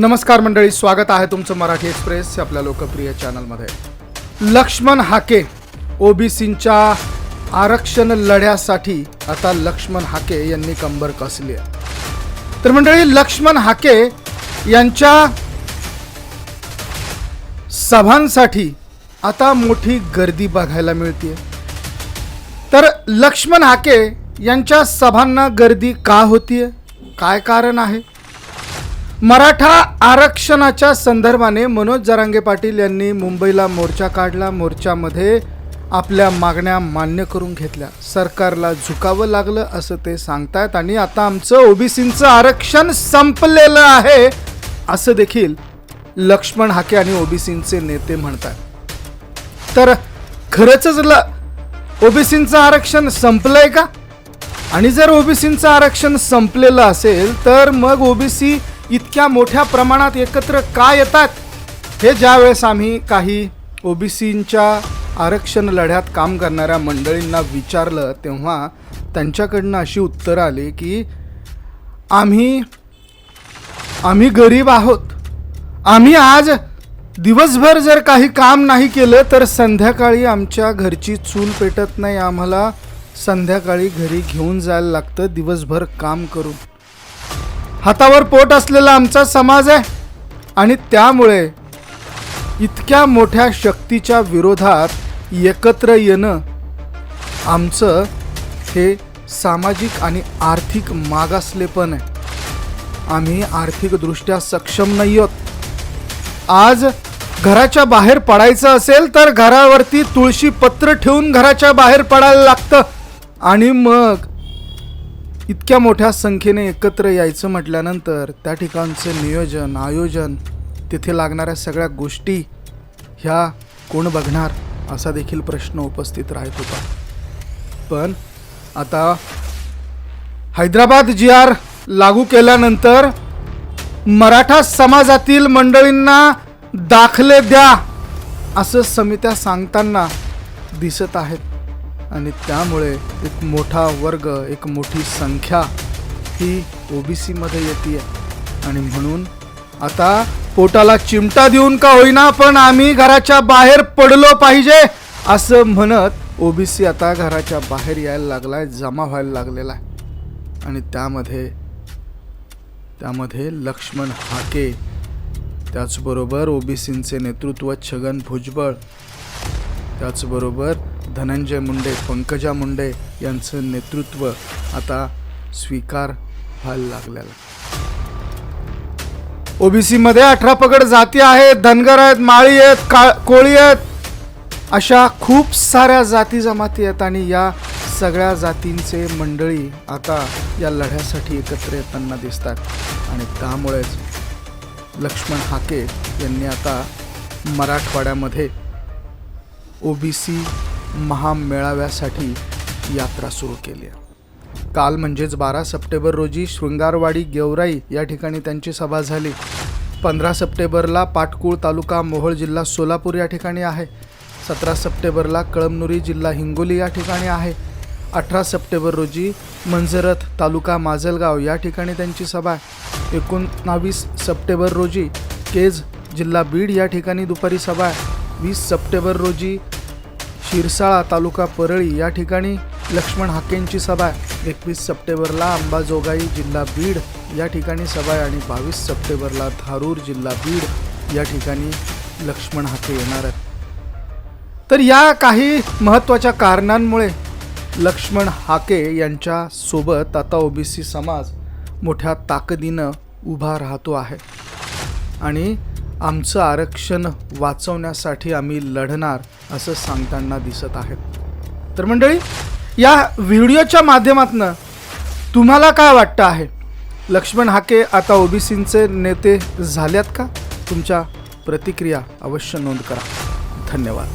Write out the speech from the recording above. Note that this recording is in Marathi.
नमस्कार मंडळी स्वागत आहे तुमचं मराठी एक्सप्रेस या आपल्या लोकप्रिय चॅनलमध्ये. लक्ष्मण हाके ओबीसींच्या आरक्षण लढ्यासाठी आता लक्ष्मण हाके यांनी कंबर कसली आहे. तर मंडळी लक्ष्मण हाके यांच्या सभांसाठी आता मोठी गर्दी बघायला मिळते तर लक्ष्मण हाके यांच्या सभांना गर्दी का होतीये? काय कारण आहे? मराठा आरक्षणाच्या संदर्भाने मनोज जरांगे पाटील यांनी मुंबईला मोर्चा काढला. मोर्चामध्ये आपल्या मागण्या मान्य करून घेतल्या. सरकारला झुकावं लागलं असं ते सांगतायत आणि आता आमचं ओबीसींचं आरक्षण संपलेलं आहे असं देखील लक्ष्मण हाके आणि ओबीसींचे नेते म्हणतात. तर खरंच ल ओबीसीचं आरक्षण संपलंय का? आणि जर ओबीसींचं आरक्षण संपलेलं असेल तर मग ओबीसी इतक्या मोठ्या प्रमाणात एकत्र का येतात? हे ज्यावेळेस आम्ही काही ओबीसींच्या आरक्षण लढ्यात काम करणाऱ्या मंडळींना विचारलं तेव्हा त्यांच्याकडनं अशी उत्तरं आली की आम्ही आम्ही गरीब आहोत. आम्ही आज दिवसभर जर काही काम नाही केलं तर संध्याकाळी आमच्या घरची चूल पेटत नाही. आम्हाला संध्याकाळी घरी घेऊन जायला लागतं. दिवसभर काम करून. हातावर पोट असलेला आमचा समाज आहे. आणि त्यामुळे इतक्या मोठ्या शक्तीच्या विरोधात एकत्र येणं आमचं हे सामाजिक आणि आर्थिक मागासलेपण आहे. आम्ही आर्थिकदृष्ट्या सक्षम नाही आहोत. आज घराच्या बाहेर पडायचं असेल तर घरावरती तुळशी पत्र ठेवून घराच्या बाहेर पडायला लागतं. आणि मग इतक्या मोठ्या संख्येने एकत्र यायचं म्हटल्यानंतर त्या ठिकाणचं नियोजन आयोजन तिथे लागणाऱ्या सगळ्या गोष्टी ह्या कोण बघणार असा देखील प्रश्न उपस्थित राहत होता. पण आता हैदराबाद जी आर लागू केल्यानंतर मराठा समाजातील मंडळींना दाखले द्या असं समित्या सांगताना दिसत आहेत. आणि त्यामुळे एक मोठा वर्ग एक मोठी संख्या ही ओ बी सीमध्ये येते आहे आणि म्हणून आता पोटाला चिमटा देऊन का होईना पण आम्ही घराच्या बाहेर पडलो पाहिजे असं म्हणत ओबीसी आता घराच्या बाहेर यायला लागलाय जमा व्हायला लागलेला आहे. आणि त्यामध्ये त्यामध्ये लक्ष्मण हाके त्याचबरोबर ओबीसींचे नेतृत्व छगन भुजबळ त्याचबरोबर धनंजय मुंडे पंकजा मुंडे यांचं नेतृत्व आता स्वीकार व्हायला लागलेलं ओबीसीमध्ये अठरा पगड जाती आहेत धनगर आहेत माळी आहेत का कोळी आहेत. अशा खूप साऱ्या जाती जमाती आहेत आणि या सगळ्या जातींचे मंडळी आता या लढ्यासाठी एकत्र येताना दिसतात. आणि त्यामुळेच लक्ष्मण हाके यांनी आता मराठवाड्यामध्ये ओबीसी महामेळाव्यासाठी यात्रा सुरू केली आहे. काल म्हणजेच बारा सप्टेंबर रोजी शृंगारवाडी गेवराई या ठिकाणी त्यांची सभा झाली. पंधरा सप्टेंबरला पाटकुळ तालुका मोहोळ जिल्हा सोलापूर या ठिकाणी आहे. सतरा सप्टेंबरला कळमनुरी जिल्हा हिंगोली या ठिकाणी आहे. अठरा सप्टेंबर रोजी मंजरथ तालुका माजलगाव या ठिकाणी त्यांची सभा आहे. एकोणावीस सप्टेंबर रोजी केज जिल्हा बीड या ठिकाणी दुपारी सभा आहे. वीस सप्टेंबर रोजी शिरसाळा तालुका परळी या ठिकाणी लक्ष्मण हाकेंची सभा आहे. एकवीस सप्टेंबरला अंबाजोगाई जिल्हा बीड या ठिकाणी सभा आहे आणि बावीस सप्टेंबरला धारूर जिल्हा बीड या ठिकाणी लक्ष्मण हाके येणार आहेत. तर या काही महत्त्वाच्या कारणांमुळे लक्ष्मण हाके यांच्यासोबत आता ओबीसी समाज मोठ्या ताकदीनं उभा राहतो आहे. आणि आमचं आरक्षण वाचवण्यासाठी आम्ही लढणार असं सांगताना दिसत आहेत. तर मंडळी या व्हिडिओच्या माध्यमातनं तुम्हाला काय वाटतं आहे? लक्ष्मण हाके आता ओबीसींचे नेते झाल्यात का? तुमच्या प्रतिक्रिया अवश्य नोंद करा. धन्यवाद.